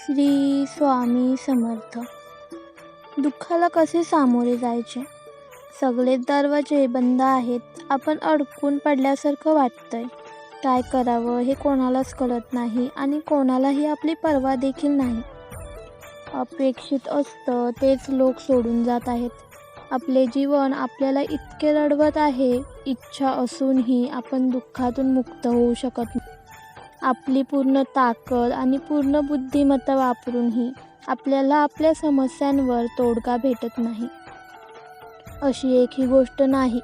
श्री स्वामी समर्थ. दुःखाला कसे सामोरे जायचे? सगळेच दरवाजे बंद आहेत. आपण अडकून पडल्यासारखं वाटतंय. काय करावं हे कोणालाच कळत नाही आणि कोणालाही आपली पर्वा देखील नाही. अपेक्षित असतं तेच लोक सोडून जात आहेत. आपले जीवन आपल्याला इतके रडवत आहे. इच्छा असूनही आपण दुःखातून मुक्त होऊ शकत नाही. आपली पूर्ण ताकद आणि पूर्ण बुद्धिमत्ता वापरूनही आपल्याला आपल्या समस्यांवर तोडगा भेटत नाही. अशी एकही गोष्ट नाही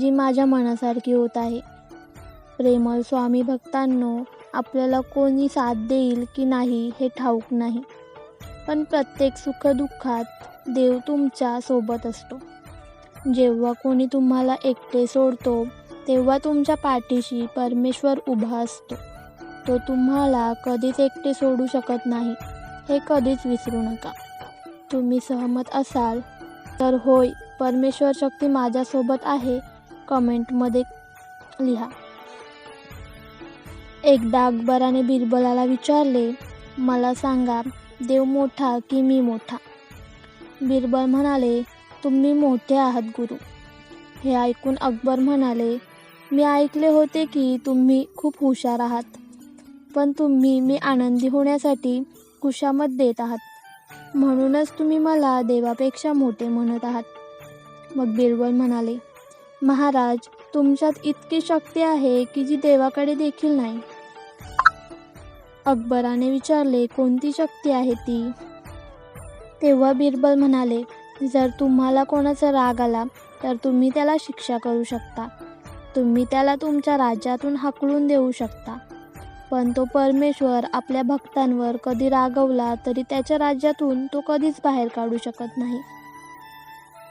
जी माझ्या मनासारखी होत आहे. प्रेमळ स्वामी भक्तांनो आपल्याला कोणी साथ देईल की नाही हे ठाऊक नाही. पण प्रत्येक सुखदुःखात देव तुमच्यासोबत असतो. जेव्हा कोणी तुम्हाला एकटे सोडतो तेव्हा तुमच्या पाठीशी परमेश्वर उभा असतो. तो तुम्हाला कधीच एकटे सोडू शकत नाही. हे कधीच विसरू नका. तुम्ही सहमत असाल तर होय परमेश्वर शक्ती माझ्यासोबत आहे कमेंटमध्ये लिहा. एकदा अकबराने बिरबलाला विचारले मला सांगा देव मोठा की मी मोठा? बिरबल म्हणाले तुम्ही मोठे आहात गुरु. हे ऐकून अकबर म्हणाले मी ऐकले होते की तुम्ही खूप हुशार आहात. पण तुम्ही मी आनंदी होण्यासाठी कुशामत देत आहात. म्हणूनच तुम्ही मला देवापेक्षा मोठे म्हणत आहात. मग बिरबल म्हणाले महाराज तुमच्यात इतकी शक्ती आहे की जी देवाकडे देखील नाही. अकबराने विचारले कोणती शक्ती आहे ती? तेव्हा बिरबल म्हणाले जर तुम्हाला कोणाचा राग आला तर तुम्ही त्याला शिक्षा करू शकता. तुम्ही त्याला तुमच्या राज्यातून हाकलून देऊ शकता. पण तो परमेश्वर आपल्या भक्तांवर कधी रागवला तरी त्याच्या राज्यातून तो कधीच बाहेर काढू शकत नाही.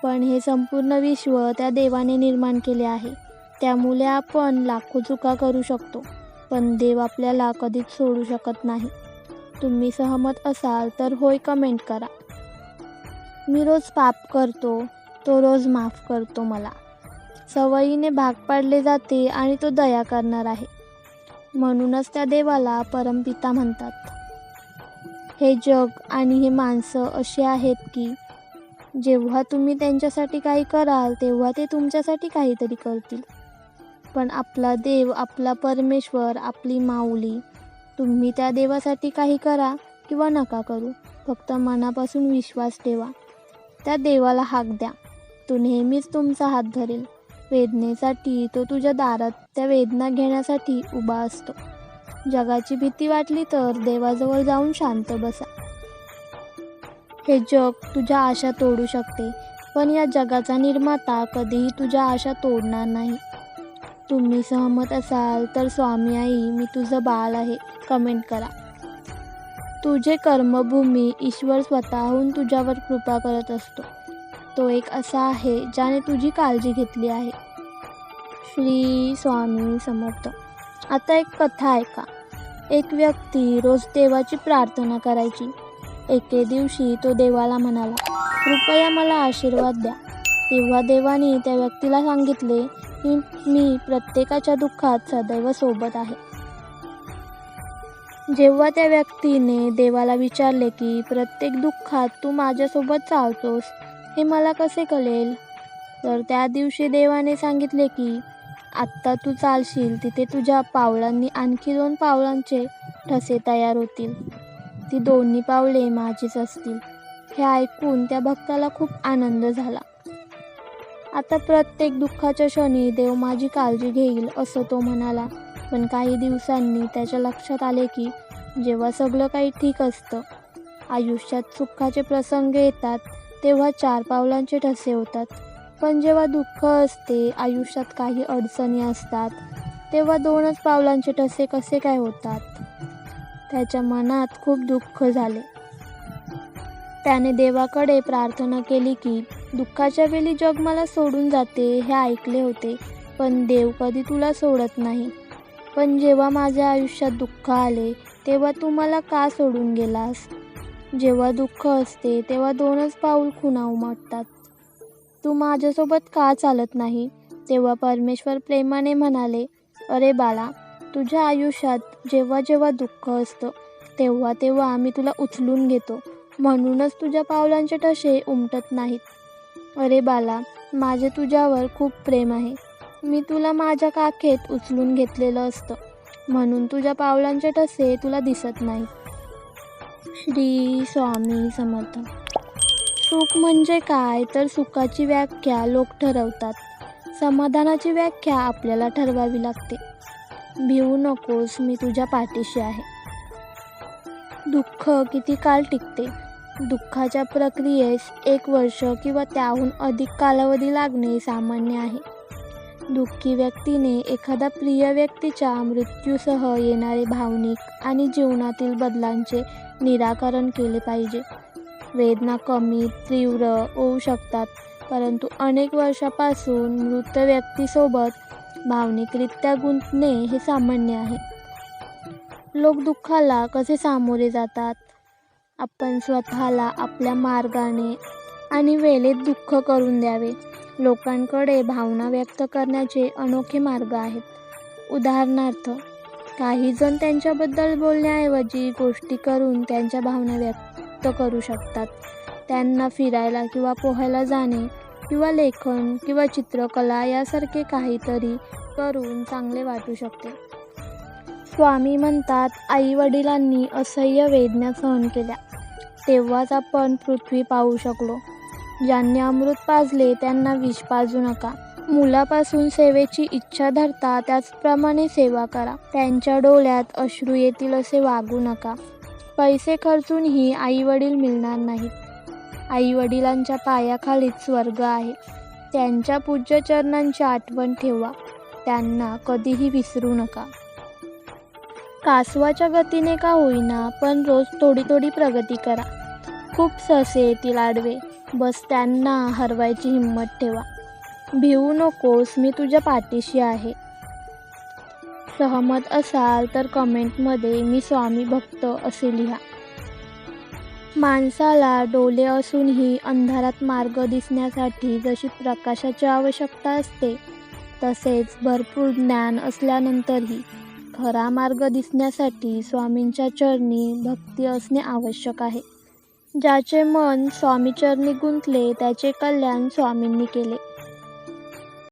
पण हे संपूर्ण विश्व त्या देवाने निर्माण केले आहे. त्यामुळे आपण लाखो चुका करू शकतो पण देव आपल्याला कधीच सोडू शकत नाही. तुम्ही सहमत असाल तर होय कमेंट करा. मी रोज पाप करतो तो रोज माफ करतो मला. सवयीने भाग पाडले जाते आणि तो दया करणार आहे. म्हणूनच त्या देवाला परमपिता म्हणतात. हे जग आणि हे माणसं अशी आहेत की जेव्हा तुम्ही त्यांच्यासाठी काही कराल तेव्हा ते तुमच्यासाठी काहीतरी करतील. पण आपला देव आपला परमेश्वर आपली माऊली तुम्ही त्या देवासाठी काही करा किंवा नका करू. फक्त मनापासून विश्वास ठेवा. त्या देवाला हाक द्या. तो नेहमीच तुमचा हात धरेल. वेदनेसाठी तो तुझ्या दारात त्या वेदना घेण्यासाठी उभा असतो. जगाची भीती वाटली तर देवाजवळ जाऊन शांत बसा. हे जग तुझ्या आशा तोडू शकते पण या जगाचा निर्माता कधीही तुझ्या आशा तोडणार नाही. तुम्ही सहमत असाल तर स्वामी आई मी तुझं बाळ आहे कमेंट करा. तुझे कर्मभूमी ईश्वर स्वतःहून तुझ्यावर कृपा करत असतो. तो एक असा आहे ज्याने तुझी काळजी घेतली आहे. श्री स्वामी समर्थ. आता एक कथा ऐका. एक व्यक्ती रोज देवाची प्रार्थना करायची. एके दिवशी तो देवाला म्हणाला कृपया मला आशीर्वाद द्या. तेव्हा देवाने त्या व्यक्तीला सांगितले की मी प्रत्येकाच्या दुःखात सदैव सोबत आहे. जेव्हा त्या व्यक्तीने देवाला विचारले की प्रत्येक दुःखात तू माझ्यासोबत चालतोस? हे मला कसे कळेल? तर त्या दिवशी देवाने सांगितले की आत्ता तू चालशील तिथे तुझ्या पावलांनी आणखी दोन पावलांचे ठसे तयार होतील. ती दोन्ही पावले माझीच असतील. हे ऐकून त्या भक्ताला खूप आनंद झाला. आता प्रत्येक दुःखाच्या क्षणी देव माझी काळजी घेईल असं तो म्हणाला. पण काही दिवसांनी त्याच्या लक्षात आले की जेव्हा सगळं काही ठीक असतं आयुष्यात सुखाचे प्रसंग येतात तेव्हा चार पावलांचे ठसे होतात. पण जेव्हा दुःख असते आयुष्यात काही अडचणी असतात तेव्हा दोनच पावलांचे ठसे कसे काय होतात? त्याच्या मनात खूप दुःख झाले. त्याने देवाकडे प्रार्थना केली की दुःखाच्या वेळी जग मला सोडून जाते हे ऐकले होते पण देव कधी तुला सोडत नाही. पण जेव्हा माझ्या आयुष्यात दुःख आले तेव्हा तू मला का सोडून गेलास? जेव्हा दुःख असते तेव्हा दोनच पाऊल खुणा उमटतात तू माझ्यासोबत का चालत नाही? तेव्हा परमेश्वर प्रेमाने म्हणाले अरे बाळा तुझ्या आयुष्यात जेव्हा जेव्हा दुःख असतं तेव्हा तेव्हा मी तुला उचलून घेतो. म्हणूनच तुझ्या पावलांचे ठसे उमटत नाहीत. अरे बाला माझे तुझ्यावर खूप प्रेम आहे. मी तुला माझ्या काखेत उचलून घेतलेलं असतं. म्हणून तुझ्या पावलांचे ठसे तुला दिसत नाहीत. श्री स्वामी समर्थ. सुख म्हणजे काय? तर सुखाची व्याख्या लोक ठरवतात. समाधानाची व्याख्या आपल्याला ठरवावी लागते. भिवू नकोस मी तुझ्या पाठीशी आहे. दुःख किती काळ टिकते? दुःखाच्या प्रक्रियेस एक वर्ष किंवा त्याहून अधिक कालावधी लागणे सामान्य आहे. दुःखी व्यक्तीने एखादा प्रिय व्यक्तीच्या मृत्यूसह येणारे भावनिक आणि जीवनातील बदलांचे निराकरण केले पाहिजे. वेदना कमी तीव्र होऊ शकतात परंतु अनेक वर्षापासून मृत व्यक्तीसोबत भावनिकरित्या गुंतणे हे सामान्य आहे. लोक दुःखाला कसे सामोरे जातात? आपण स्वतःला आपल्या मार्गाने आणि वेळेत दुःख करून द्यावे. लोकांकडे भावना व्यक्त करण्याचे अनोखे मार्ग आहेत. उदाहरणार्थ काही जण त्यांच्याबद्दल बोलण्याऐवजी गोष्टी करून त्यांच्या भावना व्यक्त करू शकतात. त्यांना फिरायला किंवा पोहायला जाणे किंवा लेखन किंवा चित्रकला यासारखे काहीतरी करून चांगले वाटू शकते. स्वामी म्हणतात आई वडिलांनी असह्य वेदना सहन केल्या. तेव्हाच आपण पृथ्वी पाहू शकलो. ज्यांनी अमृत पाजले त्यांना विष पाजू नका. मुलापासून सेवेची इच्छा धरता त्याचप्रमाणे सेवा करा. त्यांच्या डोळ्यात अश्रू येतील असे वागू नका. पैसे खर्चूनही आई वडील मिळणार नाहीत. आई वडिलांच्या पायाखालीच स्वर्ग आहे. त्यांच्या पूज्यचरणांची आठवण ठेवा. त्यांना कधीही विसरू नका. कासवाच्या गतीने का होईना पण रोज थोडी थोडी प्रगती करा. खूप ससे येतील आडवे. बस त्यांना हरवायची हिंमत ठेवा. भिवू नकोस मी तुझ्या पाठीशी आहे. सहमत असाल तर कमेंटमध्ये मी स्वामी भक्त असे लिहा. माणसाला डोले असूनही अंधारात मार्ग दिसण्यासाठी जशी प्रकाशाची आवश्यकता असते तसेच भरपूर ज्ञान असल्यानंतरही खरा मार्ग दिसण्यासाठी स्वामींच्या चरणी भक्ती असणे आवश्यक आहे. ज्याचे मन स्वामीचरणी गुंतले त्याचे कल्याण स्वामींनी केले.